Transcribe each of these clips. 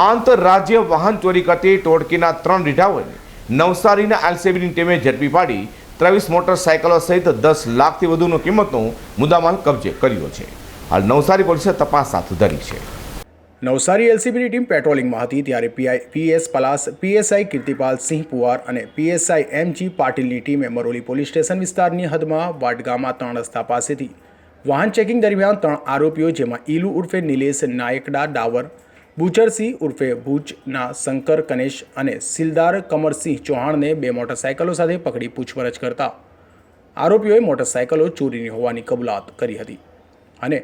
આંતરરાજ્ય વાહન ચોરી કરતી ટોળકીના ત્રણ રીઢાઓને નવસારીના એલસીબીની ટીમે ઝડપી પાડી ત્રેવીસ મોટરસાયકલો સહિત દસ લાખથી વધુનો કિંમતનો મુદ્દામાલ કબજે કર્યો છે. હાલ નવસારી પોલીસે તપાસ હાથ ધરી છે. નવસારી એલસીબીની ટીમ પેટ્રોલિંગમાં હતી ત્યારે PI PS Palas PSI Kirtipal Sinh Puvar અને પીએસઆઈ એમજી પાટીલની ટીમે મરોલી પોલીસ સ્ટેશન વિસ્તારની હદમાં વાટગામાં ત્રણ રસ્તા પાસેથી વાહન ચેકિંગ દરમિયાન ત્રણ આરોપીઓ જેમાં ઈલુ ઉર્ફે નિલેશ નાયકડા ડાવર બુચરસિંહ ઉર્ફે ભુજના શંકર, કનેશ અને સિલદાર કમરસિંહ ચૌહાણને બે મોટરસાયકલો સાથે પકડી પૂછપરછ કરતા આરોપીઓએ મોટરસાયકલો ચોરીની હોવાની કબૂલાત કરી હતી અને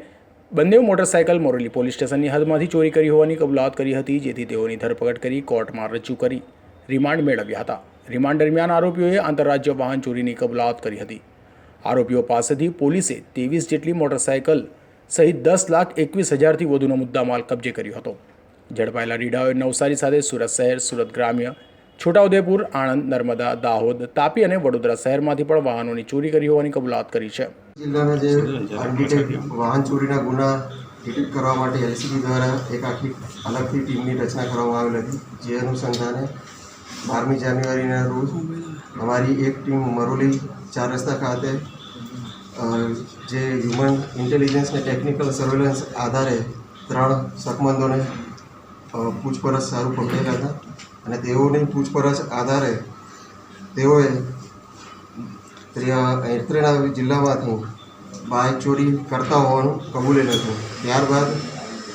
બંને મોટરસાયકલ મોરેલી પોલીસ સ્ટેશનની હદમાંથી ચોરી કરી હોવાની કબૂલાત કરી હતી, જેથી તેઓની ધરપકડ કરી કોર્ટમાં રજૂ કરી રિમાન્ડ મેળવ્યા હતા. રિમાન્ડ દરમિયાન આરોપીઓએ આંતરરાજ્ય વાહન ચોરીની કબૂલાત કરી હતી. આરોપીઓ પાસેથી પોલીસે ત્રેવીસ જેટલી મોટરસાયકલ સહિત દસ લાખ એકવીસ હજારથી વધુનો મુદ્દામાલ કબજે કર્યો હતો. ઝડપાયેલા રીડાઓએ નવસારી સાથે સુરત શહેર, સુરત ગ્રામ્ય, છોટાઉદેપુર, આણંદ, નર્મદા, દાહોદ, તાપી અને વડોદરા શહેરમાંથી પણ વાહનોની ચોરી કરી હોવાની કબૂલાત કરી છે. જિલ્લાના જે વાહન ચોરીના ગુના ડિટેક્ટ કરવા માટે એલસીબી દ્વારા એક આખી અલગથી ટીમની રચના કરવામાં આવેલ હતી. જે અનુસંધાને બારમી જાન્યુઆરીના રોજ અમારી એક ટીમ મરોલી ચાર રસ્તા ખાતે જે હ્યુમન ઇન્ટેલિજન્સ ને ટેકનિકલ સર્વેલન્સ આધારે ત્રણ શકમંદોને પૂછપરછ સારું પકડેલા હતા અને તેઓની પૂછપરછ આધારે તેઓએ ત્રિયા- ત્રેના જિલ્લામાંથી બાઇક ચોરી કરતા હોવાનું કબૂલેલ હતું. ત્યારબાદ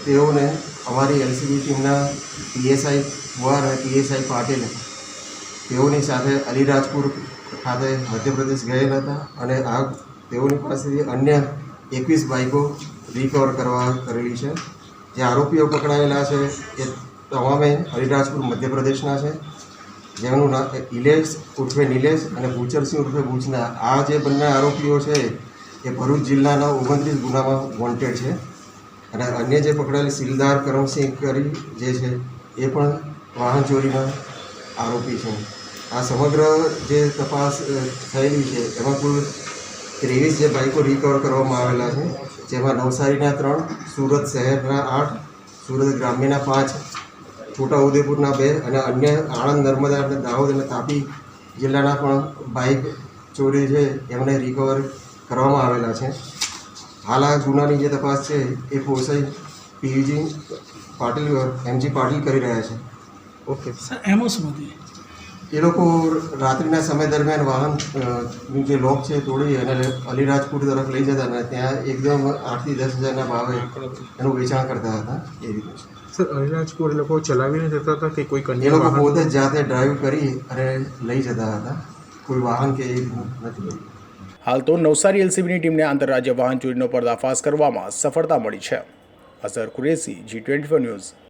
તેઓને અમારી એલસીબી ટીમના પીએસઆઈ કુવાર અને પીએસઆઈ પાટીલ તેઓની સાથે અલીરાજપુર ખાતે મધ્યપ્રદેશ ગયેલા હતા અને આ તેઓની પાસેથી અન્ય એકવીસ બાઇકો રિકવર કરવા કરેલી છે. જે આરોપીઓ પકડાયેલા છે એ તમામે હરિરાજપુર મધ્યપ્રદેશના છે. જેમનું નામ ઇલેશ ઉર્ફે નિલેશ અને ભૂચરસિંહ ઉર્ફે ભૂચના. આ જે બંને આરોપીઓ છે એ ભરૂચ જિલ્લાના ઓગણત્રીસ ગુનામાં વોન્ટેડ છે. અને અન્ય જે પકડાયેલ સિલદાર કરમસિંહ કરી જે છે એ પણ વાહન ચોરીના આરોપી છે. આ સમગ્ર જે તપાસ થયેલી છે, એમાં કુલ ત્રેવીસ જે બાઇકો રિકવર કરવામાં આવેલા છે, જેમાં નવસારીના ત્રણ, સુરત શહેરના આઠ, સુરત ગ્રામ્યના પાંચ, છોટાઉદેપુરના બે અને અન્ય આણંદ, નર્મદા અને દાહોદ અને તાપી જિલ્લાના પણ બાઇક ચોરી છે, એમને રિકવર કરવામાં આવેલા છે. હાલ આ ગુનાની જે તપાસ છે, એ PSI PG Patil MG Patil કરી રહ્યા છે. ઓકે. સર, એમાં શું એ લોકો રાત્રિના સમય દરમિયાન વાહન જે લોક છે તોડી અને અલીરાજપુર તરફ લઈ જતા અને ત્યાં એકદમ આઠથી દસ હજારના ભાવે એનું વેચાણ કરતા હતા એ રીતે. છે સર અનિરાજપુર એ લોકો ચલાવીને જતા હતા કે કોઈ એ કન્યા લોકો વાહન? પોતે જ જાતે ડ્રાઈવ કરી અને લઈ જતા હતા. કોઈ વાહન કે એ નથી હાલ તો નવસારી એલસીબીની ટીમને આંતરરાજ્ય વાહન ચોરીનો પર્દાફાશ કરવામાં સફળતા મળી છે. Azhar Qureshi G twenty news.